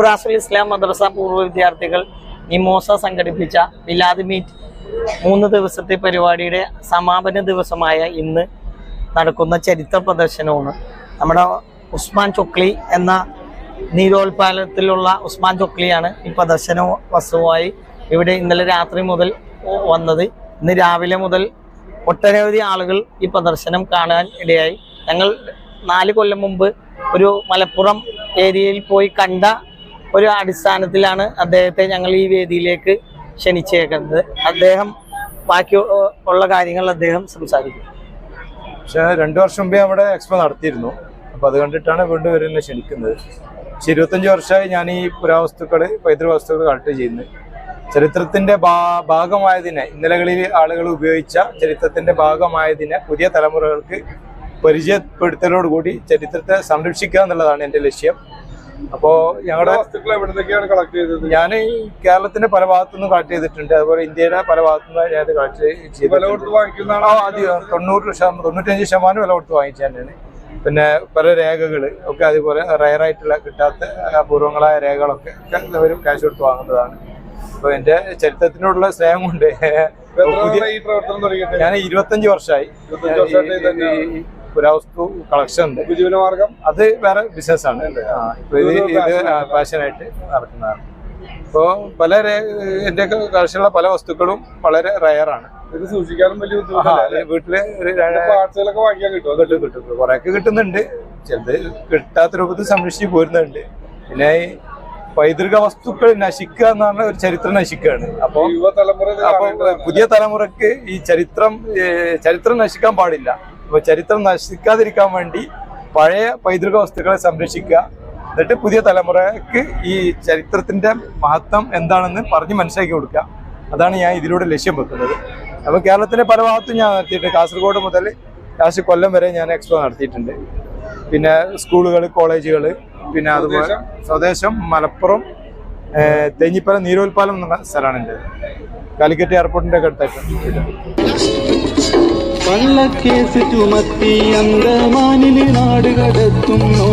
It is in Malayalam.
ബ്രാസുൽ ഇസ്ലാം മദ്രസ പൂർവ വിദ്യാർത്ഥികൾ നിമോസ സംഘടിപ്പിച്ച മിലാദ് മീറ്റ് മൂന്ന് ദിവസത്തെ പരിപാടിയുടെ സമാപന ദിവസമായ ഇന്ന് നടക്കുന്ന ചരിത്ര പ്രദർശനമാണ്. നമ്മുടെ ഉസ്മാൻ ചൊക്ലി എന്ന നീരോത്പാദനത്തിലുള്ള ഉസ്മാൻ ചൊക്ലിയാണ് ഈ പ്രദർശന വസ്തുവായി ഇവിടെ ഇന്നലെ രാത്രി മുതൽ വന്നത്. ഇന്ന് രാവിലെ മുതൽ ഒട്ടനവധി ആളുകൾ ഈ പ്രദർശനം കാണാൻ ഇടയായി. ഞങ്ങൾ നാല് കൊല്ലം മുമ്പ് ഒരു മലപ്പുറം ഏരിയയിൽ പോയി കണ്ട ഒരു അടിസ്ഥാനത്തിലാണ് അദ്ദേഹത്തെ ഞങ്ങൾ ഈ വേദിയിലേക്ക് ക്ഷണിച്ചേക്കുന്നത്. അദ്ദേഹം ബാക്കി ഉള്ള കാര്യങ്ങൾ അദ്ദേഹം സംസാരിക്കും. പക്ഷേ രണ്ടു വർഷം മുമ്പേ നമ്മുടെ എക്സ്പോ നടത്തിയിരുന്നു. അപ്പം അത് കണ്ടിട്ടാണ് വീണ്ടും ഇവരെന്നെ ക്ഷണിക്കുന്നത്. പക്ഷെ ഇരുപത്തഞ്ച് വർഷമായി ഞാൻ ഈ പുരാവസ്തുക്കൾ പൈതൃക വസ്തുക്കൾ കളക്ട് ചെയ്യുന്നത് ചരിത്രത്തിന്റെ ഭാഗമായതിനെ ഇന്നലകളിൽ ആളുകൾ ഉപയോഗിച്ച ചരിത്രത്തിന്റെ ഭാഗമായതിനെ പുതിയ തലമുറകൾക്ക് പരിചയപ്പെടുത്തലോടുകൂടി ചരിത്രത്തെ സംരക്ഷിക്കുക എന്നുള്ളതാണ് എന്റെ ലക്ഷ്യം. അപ്പോ ഞങ്ങളുടെ കളക്ട് ചെയ്തത്? ഞാൻ ഈ കേരളത്തിന്റെ പല ഭാഗത്തുനിന്ന് കളക്ട് ചെയ്തിട്ടുണ്ട്. അതുപോലെ ഇന്ത്യയുടെ പല ഭാഗത്തുനിന്ന് ഞാൻ കളക്ട് ചെയ്തിട്ടുണ്ട്. അധികം തൊണ്ണൂറ് തൊണ്ണൂറ്റഞ്ച് ശതമാനം വില കൊടുത്ത് വാങ്ങിച്ചു തന്നെയാണ് പിന്നെ പല രേഖകൾ ഒക്കെ അതുപോലെ റയർ ആയിട്ടുള്ള കിട്ടാത്ത അപൂർവങ്ങളായ രേഖകളൊക്കെ അവർ കാശ് കൊടുത്ത് വാങ്ങുന്നതാണ്. അപ്പൊ എന്റെ ചരിത്രത്തിനോടുള്ള സ്നേഹം കൊണ്ട് ഞാൻ ഇരുപത്തഞ്ച് വർഷമായി പുരാവസ്തു കളക്ഷൻ ഉണ്ട്. ഉപജീവനമാർഗം? അത് വേറെ ബിസിനസ് ആണ് ഇത് ഇത് പാഷനായിട്ട് നടക്കുന്നതാണ്. അപ്പോ പല എന്റെ കളക്ഷനുള്ള പല വസ്തുക്കളും വളരെ റയറാണ് ഇത് സൂക്ഷിക്കാനും വലിയ വീട്ടിൽ പാർട്സുകളൊക്കെ വാങ്ങിക്കാൻ കിട്ടും കിട്ടും കിട്ടും. കുറെയൊക്കെ കിട്ടുന്നുണ്ട്. ചിലത് കിട്ടാത്ത രൂപത്തിൽ സംരക്ഷിച്ച് പോരുന്നുണ്ട്. പിന്നെ ഈ പൈതൃക വസ്തുക്കൾ നശിക്കുക എന്ന് പറഞ്ഞ ഒരു ചരിത്രം നശിക്കുകയാണ്. അപ്പൊ യുവതലമുറ അപ്പോൾ അപ്പൊ പുതിയ തലമുറയ്ക്ക് ഈ ചരിത്രം ചരിത്രം നശിക്കാൻ പാടില്ല. അപ്പൊ ചരിത്രം നശിക്കാതിരിക്കാൻ വേണ്ടി പഴയ പൈതൃക വസ്തുക്കളെ സംരക്ഷിക്കുക. എന്നിട്ട് പുതിയ തലമുറയ്ക്ക് ഈ ചരിത്രത്തിന്റെ മഹത്വം എന്താണെന്ന് പറഞ്ഞ് മനസ്സിലാക്കി കൊടുക്കുക. അതാണ് ഞാൻ ഇതിലൂടെ ലക്ഷ്യം വെക്കുന്നത്. അപ്പോൾ കേരളത്തിന്റെ പല ഭാഗത്തും ഞാൻ നടത്തിയിട്ടുണ്ട്. കാസർഗോഡ് മുതൽ ലാസ്റ്റ് കൊല്ലം വരെ ഞാൻ എക്സ്പോ നടത്തിയിട്ടുണ്ട്. പിന്നെ സ്കൂളുകൾ കോളേജുകൾ പിന്നെ അതുപോലെ സ്വദേശം? മലപ്പുറം തെഞ്ഞിപ്പല നീരോൽപ്പാലം എന്ന സ്ഥലമാണ് എന്റെ കാലിക്കറ്റ് എയർപോർട്ടിന്റെ ഒക്കെ അടുത്തായിട്ട്. കള്ളക്കേസ് ചുമത്തി അന്തമാനിലെ നാട് കടത്തുന്നു